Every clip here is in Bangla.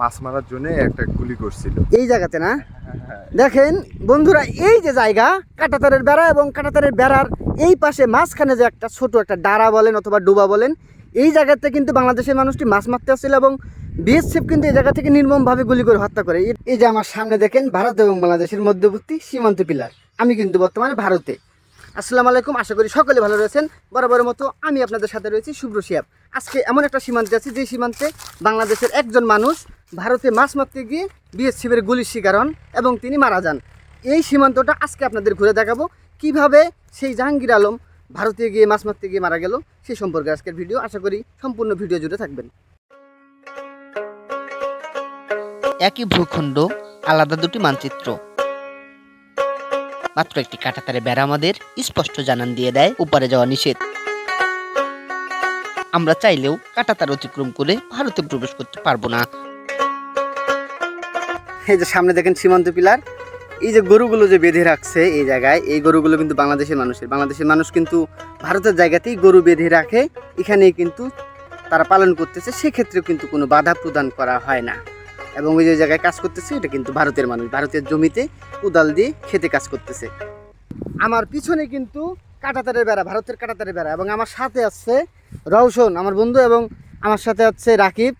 মাছ মারার জন্য একটা গুলি করছিল। এই জায়গাতে না? দেখেন বন্ধুরা এই যে জায়গা কাটাতারের বেড়া এবং কাটাতারের বেড়ার এই পাশে মাঝখানে যে একটা ছোট একটা ডাড়া বলেন অথবা ডুবা বলেন এই জায়গাতে কিন্তু বাংলাদেশের মানুষটি মাছ মারতে আসছিল এবং বিএসএফ কিন্তু এই জায়গা থেকে নির্মমভাবে গুলি করে হত্যা করে। এই- এই যে আমার সামনে দেখেন ভারত এবং বাংলাদেশের মধ্যবর্তী সীমান্ত পিলার। আমি কিন্তু বর্তমানে ভারতে। আসসালামু আলাইকুম আশা করি সকলে ভালো রয়েছেন। বরাবরের মতো আমি আপনাদের সাথে রয়েছি শুভ্র শিয়াব। আজকে এমন একটা সীমান্তে আছে, যে সীমান্তে বাংলাদেশের একজন মানুষ ভারতে মাছ মারতে গিয়ে বিএসএফের গুলির শিকার হন এবং তিনি মারা যান। এই সীমান্তটা আজকে আপনাদের ঘুরে দেখাবো। কীভাবে সেই জাহাঙ্গীর আলম ভারতে গিয়ে মাছ মারতে গিয়ে মারা গেল সেই সম্পর্কে আজকের ভিডিও। আশা করি সম্পূর্ণ ভিডিও জুড়ে থাকবেন। একই ভূখণ্ড, আলাদা দুটি মানচিত্র। মাত্র একটি কাটাতারে বেড়া আমাদের স্পষ্ট জানান দিয়ে দেয়, উপারে যাওয়া নিষেধ। আমরা চাইলেও কাটাতার অতিক্রম করে ভারতে প্রবেশ করতে পারব না। এই যে সামনে দেখেন সীমান্ত পিলার। এই যে গরুগুলো যে বেঁধে রাখছে এই জায়গায়, এই গরুগুলো কিন্তু বাংলাদেশের মানুষের। বাংলাদেশের মানুষ কিন্তু ভারতের জায়গাতেই গরু বেঁধে রাখে। এখানেই কিন্তু তারা পালন করতেছে। সেক্ষেত্রেও কিন্তু কোনো বাধা প্রদান করা হয় না। এবং ওই যে জায়গায় কাজ করতেছে, এটা কিন্তু ভারতের মানুষ। ভারতের জমিতে কোদাল দিয়ে খেতে কাজ করতেছে। আমার পিছনে কিন্তু কাটাতারের বেড়া ভারতের কাটাতারের বেড়া। এবং আমার সাথে আছে রওশন আমার বন্ধু এবং আমার সাথে আছে রাকিব।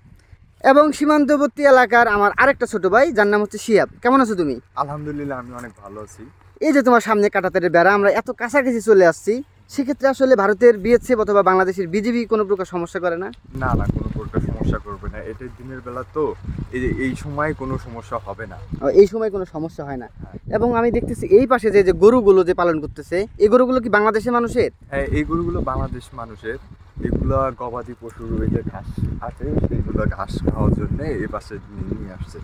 এবং সীমান্তবর্তী এলাকার আমার আরেকটা ছোট ভাই যার নাম হচ্ছে শিয়াব। কেমন আছো তুমি? আলহামদুলিল্লাহ আমি অনেক ভালো আছি। এই যে তোমার সামনে কাটাতারের বেড়া আমরা এত কাছাকাছি চলে আসছি সেক্ষেত্রে আসলে ভারতের বিএসএফ অথবা বাংলাদেশের বিজেপি কোনো প্রকার সমস্যা করে না? না না কোনো প্রকার সমস্যা করবে না। এটা দিনের বেলা তো এই এই সময় কোনো সমস্যা হবে না। এই সময় কোনো সমস্যা হয় না। এবং আমি দেখতেছি এই পাশে যে যে গরুগুলো যে পালন করতেছে এই গরুগুলো কি বাংলাদেশের মানুষের? হ্যাঁ এই গরুগুলো বাংলাদেশ মানুষের। এগুলো গবাদি পশুর ওই যে ঘাস আছে সেইগুলো ঘাস খাওয়ার জন্য এই পাশে নিয়ে আসছে।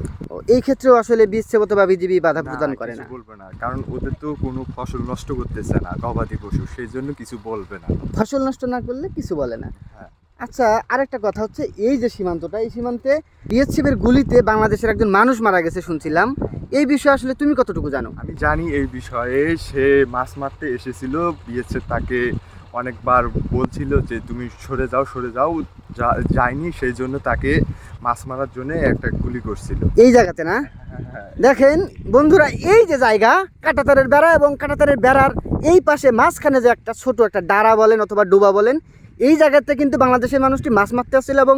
এই ক্ষেত্রেও আসলে বিএসএফ অথবা বিজেপি বাধা প্রদান করে না। বলবে না কারণ ওদের তো কোনো ফসল নষ্ট করতেছে না গবাদি পশু সেই জন্য কিছু বলবে না। ফসল নষ্ট না করলে কিছু বলে না। হ্যাঁ। আচ্ছা আরেকটা কথা হচ্ছে এই যে সীমান্তটা এই সীমান্তে বিএসএফ এর গুলিতে বাংলাদেশের একজন মানুষ মারা গেছে শুনছিলাম। এই বিষয়ে আসলে তুমি কতটুকু জানো? আমি জানি এই বিষয়ে। সে মাছ মারতে এসেছিল বিএসএফ তাকে অনেকবার বলছিল যে তুমি সরে যাও সরে যাও। যায়নি সেই জন্য তাকে মাছ মারার জন্য একটা গুলি করছিল। এই জায়গাতে না? দেখেন বন্ধুরা এই যে জায়গা কাটাতারের বেড়া এবং কাটাতারের বেড়ার এই পাশে মাঝখানে যে একটা ছোট একটা ডাড়া বলেন অথবা ডুবা বলেন এই জায়গাতে কিন্তু বাংলাদেশের মানুষটি মাছ মারতে আসছিল এবং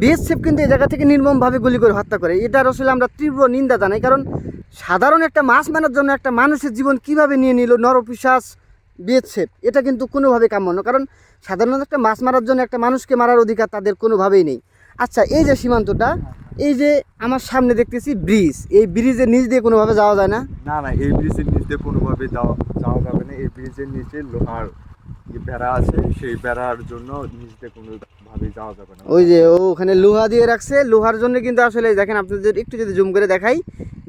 বিএসএফ কিন্তু এই জায়গা থেকে নির্মমভাবে গুলি করে হত্যা করে। এটার আসলে আমরা তীব্র নিন্দা জানাই, কারণ সাধারণ একটা মাছ মারার জন্য একটা মানুষের জীবন কীভাবে নিয়ে নিল নরপিশ্বাস বিএসএফ এটা কিন্তু কোনোভাবে কাম্য না কারণ সাধারণত একটা মাছ মারার জন্য একটা মানুষকে মারার অধিকার তাদের কোনোভাবেই নেই। আচ্ছা এই যে সীমান্তটা, এই যে আমার সামনে দেখতেছি ব্রিজ, এই ব্রিজের নিচ দিয়ে কোনোভাবে যাওয়া যায় না? না না, এই ব্রিজের নিচে কোনোভাবে যাওয়া যাওয়া যাবে না, এই ব্রিজের নিচে লোহার যে বেড়া আছে সেই বেড়ার জন্য নিচে কোনোভাবে যাওয়া যাবে না। ওই যে ও ওখানে লোহা দিয়ে রাখছে লোহার জন্য কিন্তু আসলে দেখেন আপনাদের একটু যদি জুম করে দেখাই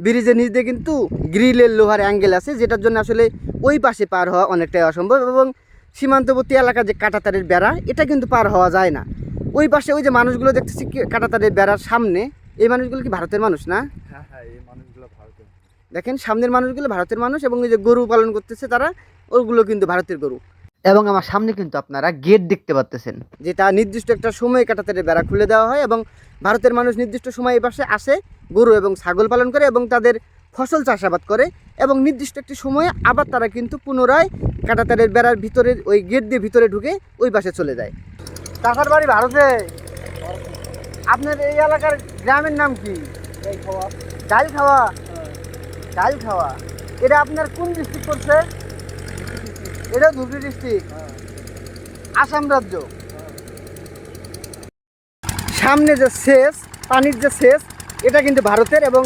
ব্রিজের নিচ দিয়ে কিন্তু গ্রিলের লোহার অ্যাঙ্গেল আছে যেটার জন্য আসলে ওই পাশে পার হওয়া অনেকটাই অসম্ভব এবং সীমান্তবর্তী এলাকার যে কাটাতারের বেড়া এটা কিন্তু পার হওয়া যায় না। ওই পাশে ওই যে মানুষগুলো দেখতেছি কাটাতারের বেড়ার সামনে এই মানুষগুলো কি ভারতের মানুষ না? হ্যাঁ হ্যাঁ এই মানুষগুলো ভারতে দেখেন সামনের মানুষগুলো ভারতের মানুষ এবং এই যে গরু পালন করতেছে তারা ওগুলো কিন্তু ভারতের গরু। এবং আমার সামনে কিন্তু আপনারা গেট দেখতে পাচ্তেছেন যেটা নির্দিষ্ট একটা সময় কাটাতে বেড়া খুলে দেওয়া হয় এবং ভারতের মানুষ নির্দিষ্ট সময় এই পাশে আসে গরু এবং ছাগল পালন করে এবং তাদের ফসল চাষাবাদ করে এবং নির্দিষ্ট একটি সময়ে আবার তারা কিন্তু পুনরায় কাটাতারের বেড়ার ভিতরে ওই গেট দিয়ে ভিতরে ঢুকে ওই পাশে চলে যায়। চাষার বাড়ি ভারতে। আপনার এই এলাকার গ্রামের নাম কি? ডাল খাওয়া। ডাল খাওয়া। এটা আপনার কোন ডিস্ট্রিক্ট পড়ছে? এটা ধুবড়ি ডিস্ট্রিক্ট। আসাম রাজ্য। সামনে যে সেচ, পানির যে সেচ, এটা কিন্তু ভারতের এবং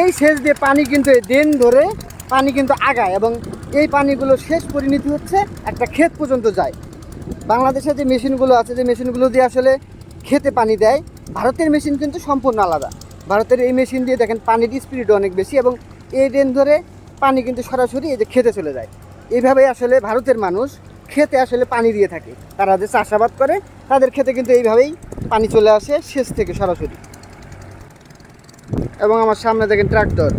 এই সেচ দিয়ে পানি কিন্তু দেন ধরে পানি কিন্তু আগায় এবং এই পানিগুলো শেষ পরিণতি হচ্ছে একটা ক্ষেত পর্যন্ত যায়। বাংলাদেশের যে মেশিনগুলো আছে, যে মেশিনগুলো দিয়ে আসলে খেতে পানি দেয়, ভারতের মেশিন কিন্তু সম্পূর্ণ আলাদা। ভারতের এই মেশিন দিয়ে দেখেন পানির স্পিড অনেক বেশি এবং এই ড্রেন ধরে পানি কিন্তু সরাসরি এই যে খেতে চলে যায়। এইভাবেই আসলে ভারতের মানুষ খেতে আসলে পানি দিয়ে থাকে। তারা যে চাষাবাদ করে, তাদের খেতে কিন্তু এইভাবেই পানি চলে আসে সেচ থেকে সরাসরি। এবং আমার সামনে দেখেন ট্রাক্টর,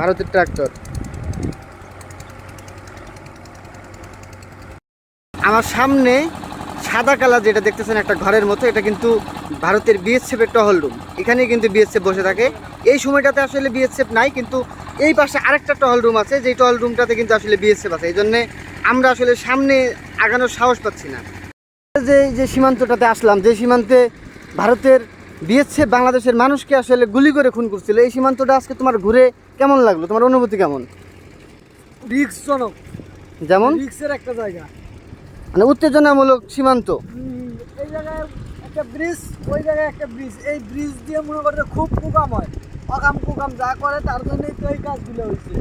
ভারতের ট্রাক্টর। আমার সামনে সাদা কালার যেটা দেখতেছেন একটা ঘরের মতো, এটা কিন্তু ভারতের বিএসএফের টহল রুম এখানেই কিন্তু বিএসএফ বসে থাকে। এই সময়টাতে আসলে বিএসএফ নাই, কিন্তু এই পাশে আরেকটা টহল রুম আছে যেই টহল রুমটাতে কিন্তু আসলে বিএসএফ আছে। এই জন্যে আমরা আসলে সামনে আগানোর সাহস পাচ্ছি না। যে যে সীমান্তটাতে আসলাম যে সীমান্তে ভারতের বিএসএফ বাংলাদেশের মানুষকে আসলে গুলি করে খুন করছিল এই সীমান্তটা আজকে তোমার ঘুরে কেমন লাগল? তোমার অনুভূতি কেমন? রিক্সজনক যেমন? রিক্সের একটা জায়গা। মানে উত্তেজনামূলক সীমান্ত। এই জায়গায় একটা ব্রিজ ওই জায়গায় একটা ব্রিজ এই ব্রিজ দিয়ে মনে করতে খুব কুকাম হয় অকাম কুকাম যা করে, তার জন্যই তো এই কাজগুলো হয়েছে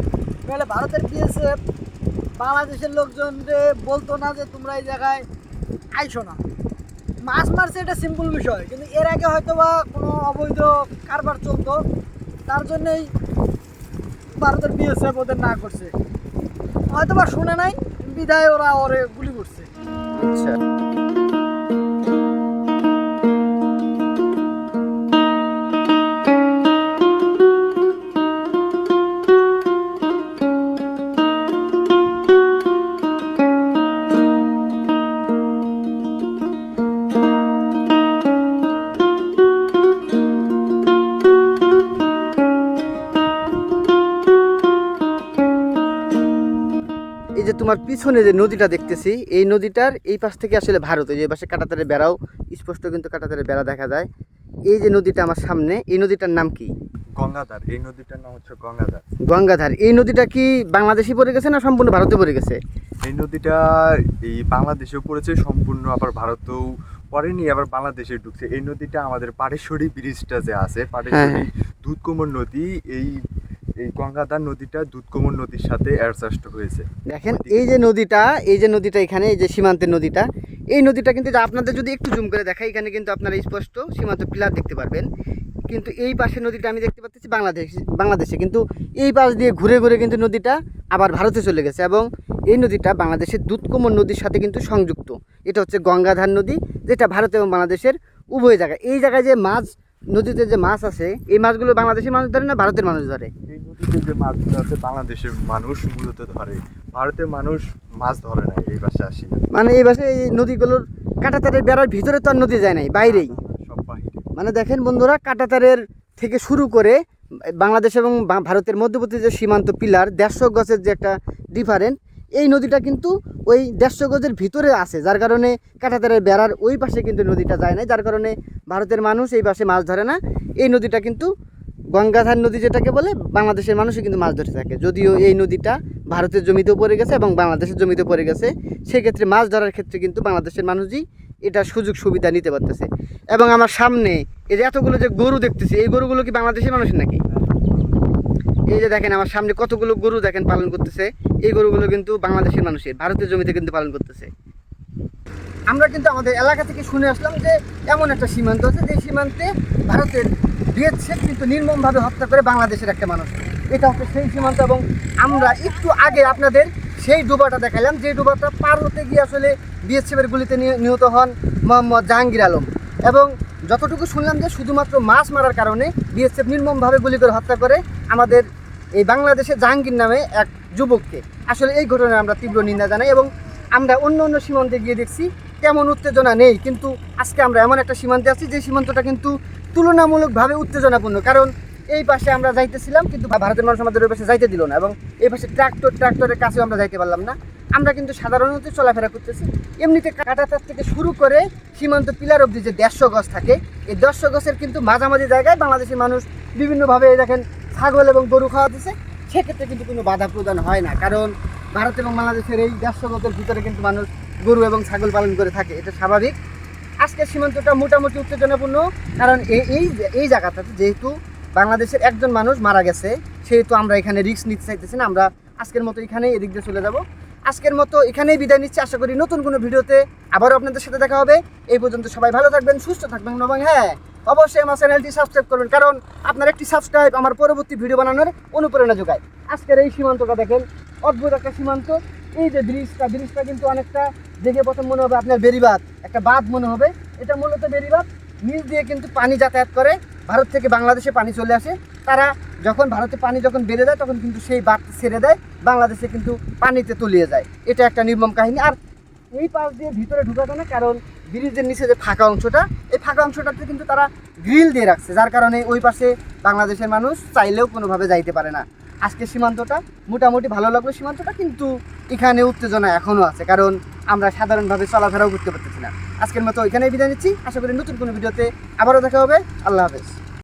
নাহলে ভারতের বিএসএফ বাংলাদেশের লোকজন বলতো না যে তোমরা এই জায়গায় আইসো না। মাছ মারছে এটা সিম্পল বিষয়, কিন্তু এর আগে হয়তো বা কোনো অবৈধ কারবার চলতো, তার জন্যই ভারতের বিএসএফ ওদের না করছে। হয়তো বা শুনে নাই বিদায় ওরা ওরে গুলি করছে। আচ্ছা। তোমার পিছনে যে নদীটা দেখতেছি এই নদীটার এই পাশ থেকে আসলে ভারত এই যে পাশে কাটাতারে বেড়াও স্পষ্ট কিন্তু কাটাতারে বেড়া দেখা যায়। এই যে নদীটা আমার সামনে এই নদীটার নাম কি? গঙ্গাধার এই নদীটার নাম হচ্ছে গঙ্গাধার। গঙ্গাধার এই নদীটা কি বাংলাদেশে পড়ে গেছে না সম্পূর্ণ ভারতে পড়ে গেছে? এই নদীটা এই বাংলাদেশেও পড়েছে সম্পূর্ণ আবার ভারতেও পড়েনি আবার বাংলাদেশে ঢুকছে। এই নদীটা আমাদের পাটেশ্বরী ব্রিজটা যে আছে পাটেশ্বরী হ্যাঁ। দুধকুমর নদী এই এই গঙ্গাধার নদীটা দুধকুমর নদীর সাথে অ্যাডজাস্ট হয়েছে। দেখেন, এই যে নদীটা, এই যে নদীটা এখানে, এই যে সীমান্তের নদীটা, এই নদীটা কিন্তু আপনাদের যদি একটু জুম করে দেখাই, এখানে কিন্তু আপনারা স্পষ্ট সীমান্ত পিলার দেখতে পারবেন। কিন্তু এই পাশে নদীটা আমি দেখতে পাচ্ছি বাংলাদেশ, বাংলাদেশে। কিন্তু এই পাশ দিয়ে ঘুরে ঘুরে কিন্তু নদীটা আবার ভারতে চলে গেছে এবং এই নদীটা বাংলাদেশের দুধকুমর নদীর সাথে কিন্তু সংযুক্ত। এটা হচ্ছে গঙ্গাধার নদী, যেটা ভারত এবং বাংলাদেশের উভয় জায়গায়। এই জায়গায় যে মাছ নদীতে যে মাছ আছে এই মাছগুলো বাংলাদেশের মানুষ ধরে না ভারতের মানুষ ধরে? এই নদীতে যে মাছগুলো আছে বাংলাদেশের মানুষ মূলত ধরে। ভারতের মানুষ মাছ ধরে না এই পাশে আসি মানে এই পাশে এই নদীগুলোর কাঁটাতারের বেড়ার ভিতরে তো আর নদী যায় নাই বাইরেই। সব বাহিরে মানে দেখেন বন্ধুরা কাঁটাতারের থেকে শুরু করে বাংলাদেশ এবং ভারতের মধ্যবর্তী যে সীমান্ত পিলার দেড়শো গজের যে একটা ডিফারেন্ট এই নদীটা কিন্তু ওই দেড়শো গজের ভিতরে আছে, যার কারণে কাঁটাতারের বেড়ার ওই পাশে কিন্তু নদীটা যায় না যার কারণে ভারতের মানুষ এই পাশে মাছ ধরে না। এই নদীটা কিন্তু গঙ্গাধার নদী যেটাকে বলে, বাংলাদেশের মানুষই কিন্তু মাছ ধরে থাকে। যদিও এই নদীটা ভারতের জমিতেও পড়ে গেছে এবং বাংলাদেশের জমিতে পড়ে গেছে, সেক্ষেত্রে মাছ ধরার ক্ষেত্রে কিন্তু বাংলাদেশের মানুষই এটা সুযোগ সুবিধা নিতে পারতেছে। এবং আমার সামনে এই যে এতগুলো যে গরু দেখতেছি, এই গরুগুলো কি বাংলাদেশের মানুষের নাকি? এই যে দেখেন, আমার সামনে কতগুলো গরু দেখেন পালন করতেছে। এই গরুগুলো কিন্তু বাংলাদেশের মানুষের, ভারতের জমিতে কিন্তু পালন করতেছে। আমরা কিন্তু আমাদের এলাকা থেকে শুনে আসলাম যে এমন একটা সীমান্ত আছে, যে সীমান্তে ভারতের বিএসএফ কিন্তু নির্মমভাবে হত্যা করে বাংলাদেশের একটা মানুষ। এটা হচ্ছে সেই সীমান্ত এবং আমরা একটু আগে আপনাদের সেই ডুবাটা দেখালাম, যে ডুবাটা পার হতে গিয়ে আসলে বিএসএফের গুলিতে নিহ- নিহত হন মোহাম্মদ জাহাঙ্গীর আলম। এবং যতটুকু শুনলাম যে শুধুমাত্র মাছ মারার কারণে বিএসএফ নির্মমভাবে গুলি করে হত্যা করে আমাদের এই বাংলাদেশের জাহাঙ্গীর নামে এক যুবককে। আসলে এই ঘটনায় আমরা তীব্র নিন্দা জানাই এবং আমরা অন্য অন্য সীমান্তে গিয়ে দেখছি, তেমন উত্তেজনা নেই। কিন্তু আজকে আমরা এমন একটা সীমান্তে আছি, যে সীমান্তটা কিন্তু তুলনামূলকভাবে উত্তেজনাপূর্ণ। কারণ এই পাশে আমরা যাইতেছিলাম, কিন্তু ভারতের মানুষ আমাদের ওই পাশে যাইতে দিল না এবং এই পাশে ট্রাক্টর, ট্রাক্টরের কাছেও আমরা যাইতে পারলাম না। আমরা কিন্তু সাধারণত চলাফেরা করতেছি। এমনিতে কাটাতার থেকে শুরু করে সীমান্ত পিলার অব্দি যে দেড়শো গজ থাকে, এই দেড়শো গছের কিন্তু মাঝামাঝি জায়গায় বাংলাদেশের মানুষ বিভিন্নভাবে দেখেন ছাগল এবং গরু খাওয়া দিচ্ছে সেক্ষেত্রে কিন্তু কোনো বাধা প্রদান হয় না। কারণ ভারত এবং বাংলাদেশের এই গজের ভিতরে কিন্তু মানুষ গরু এবং ছাগল পালন করে থাকে, এটা স্বাভাবিক। আজকের সীমান্তটা মোটামুটি উত্তেজনাপূর্ণ, কারণ এই এই এই জায়গাটাতে যেহেতু বাংলাদেশের একজন মানুষ মারা গেছে, সেহেতু আমরা এখানে রিস্ক নিতে চাইতেছি না, আমরা আজকের মতো এখানেই এদিক দিয়ে চলে যাব। আজকের মতো এখানেই বিদায় নিচ্ছি, আশা করি নতুন কোনো ভিডিওতে আবারও আপনাদের সাথে দেখা হবে। এই পর্যন্ত সবাই ভালো থাকবেন, সুস্থ থাকবেন এবং হ্যাঁ অবশ্যই আমার চ্যানেলটি সাবস্ক্রাইব করবেন কারণ আপনার একটি সাবস্ক্রাইব আমার পরবর্তী ভিডিও বানানোর অনুপ্রেরণা যোগায়। আজকের এই সীমান্তটা দেখেন, অদ্ভুত একটা সীমান্ত। এই যে ব্রিজটা ব্রিজটা কিন্তু অনেকটা দেখে প্রথম মনে হবে আপনার বেরিবাদ একটা বাঁধ মনে হবে। এটা মূলত বেরিবাদ নিচ দিয়ে কিন্তু পানি যাতায়াত করে। ভারত থেকে বাংলাদেশে পানি চলে আসে। তারা যখন ভারতে পানি যখন বেড়ে যায় তখন কিন্তু সেই বাঁধ ছেড়ে দেয়। বাংলাদেশে কিন্তু পানিতে তলিয়ে যায়। এটা একটা নির্মম কাহিনী। আর এই পাশ দিয়ে ভিতরে ঢুকাতো না, কারণ ব্রিজের নিচে যে ফাঁকা অংশটা, এই ফাঁকা অংশটাতে কিন্তু তারা গ্রিল দিয়ে রাখছে, যার কারণে ওই পাশে বাংলাদেশের মানুষ চাইলেও কোনোভাবে যাইতে পারে না। আজকে সীমান্তটা মোটামুটি ভালো লাগল সীমান্তটা, কিন্তু এখানে উত্তেজনা এখনও আছে, কারণ আমরা সাধারণভাবে চলাফেরাও করতে পারতেছি না। আজকের মতো ওইখানেই বিদায় নিচ্ছি, আশা করি নতুন কোনো ভিডিওতে আবারও দেখা হবে। আল্লাহ হাফেজ।